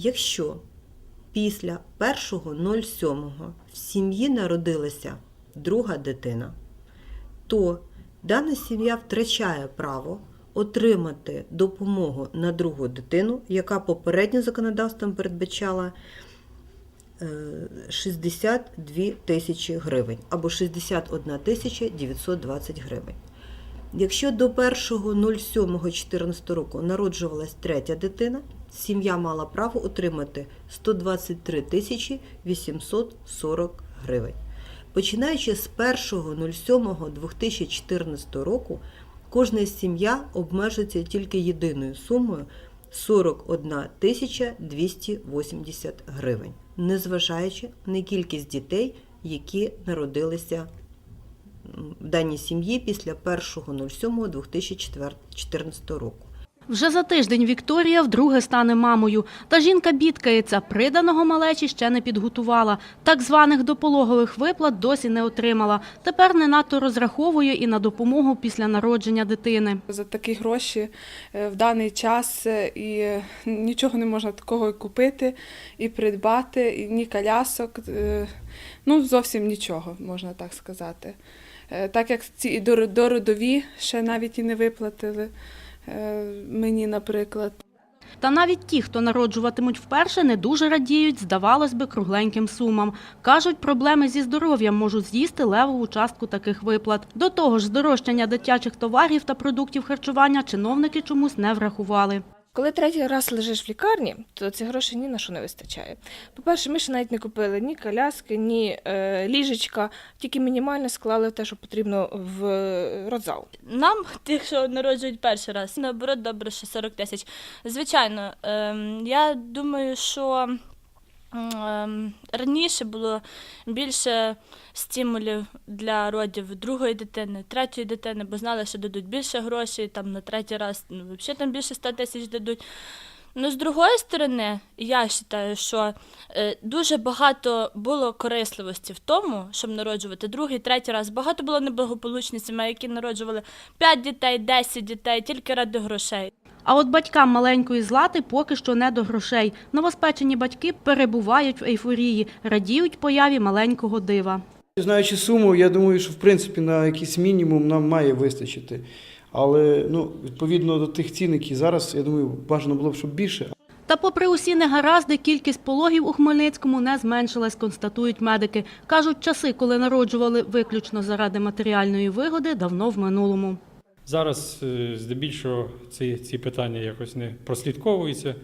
Якщо після 1.07 в сім'ї народилася друга дитина, то дана сім'я втрачає право отримати допомогу на другу дитину, яка попередньо законодавством передбачала е, 62 тисячі гривень або 61 тисяча 920 гривень. Якщо до 1.07.14 року народжувалась третя дитина, сім'я мала право отримати 123 тисячі 840 гривень. Починаючи з 1.07.2014 року, кожна сім'я обмежується тільки єдиною сумою 41 тисяча 280 гривень, незважаючи на кількість дітей, які народилися в даній сім'ї після 1.07.2014 року. Вже за тиждень Вікторія вдруге стане мамою. Та жінка бідкається, приданого малечі ще не підготувала. Так званих допологових виплат досі не отримала. Тепер не надто розраховує і на допомогу після народження дитини. За такі гроші е, в даний час е, і нічого не можна такого купити, і придбати, і ні колясок, е, ну зовсім нічого, можна так сказати. Так як ці дородові ще навіть і не виплатили мені, наприклад. Та навіть ті, хто народжуватимуть вперше, не дуже радіють, здавалось би, кругленьким сумам. Кажуть, проблеми зі здоров'ям можуть з'їсти левову частку таких виплат. До того ж, здорожчання дитячих товарів та продуктів харчування чиновники чомусь не врахували. Коли третій раз лежиш в лікарні, то ці гроші ні на що не вистачає. По-перше, ми ще навіть не купили ні коляски, ні е, ліжечка, тільки мінімально склали те, що потрібно в е, родзал. Нам, тих, що народжують перший раз, наоборот, добре, що 40 тисяч. Звичайно, е, я думаю, що раніше було більше стимулів для родів другої дитини, третьої дитини, бо знали, що дадуть більше грошей, там на третій раз ну, взагалі там більше 100 тисяч дадуть. Ну, з другої сторони, я вважаю, що е, дуже багато було корисливості в тому, щоб народжувати другий, третій раз. Багато було неблагополучних сімей, які народжували 5 дітей, 10 дітей тільки ради грошей. А от батькам маленької злати поки що не до грошей. Новоспечені батьки перебувають в ейфорії, радіють появі маленького дива. Знаючи суму, я думаю, що в принципі на якийсь мінімум нам має вистачити. Але ну, відповідно до тих цін, які зараз, я думаю, бажано було б, щоб більше. Та попри усі негаразди, кількість пологів у Хмельницькому не зменшилась, констатують медики. Кажуть, часи, коли народжували виключно заради матеріальної вигоди, давно в минулому. Зараз е, здебільшого ці, ці питання якось не прослідковуються.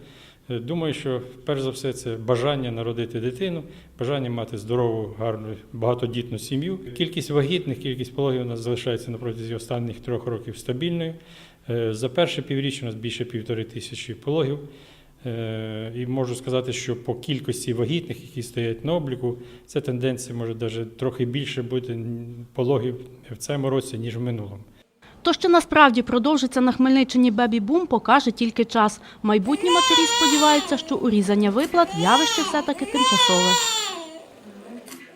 Е, Думаю, що перш за все це бажання народити дитину, бажання мати здорову, гарну, багатодітну сім'ю. Кількість вагітних, кількість пологів у нас залишається на протязі останніх трьох років стабільною. Е, За перше півріччя у нас більше півтори тисячі пологів. І можу сказати, що по кількості вагітних, які стоять на обліку, ця тенденція може навіть трохи більше бути пологів в цьому році, ніж в минулому. То, що насправді продовжиться на Хмельниччині бебі-бум, покаже тільки час. Майбутні матері сподіваються, що урізання виплат явище все-таки тимчасове.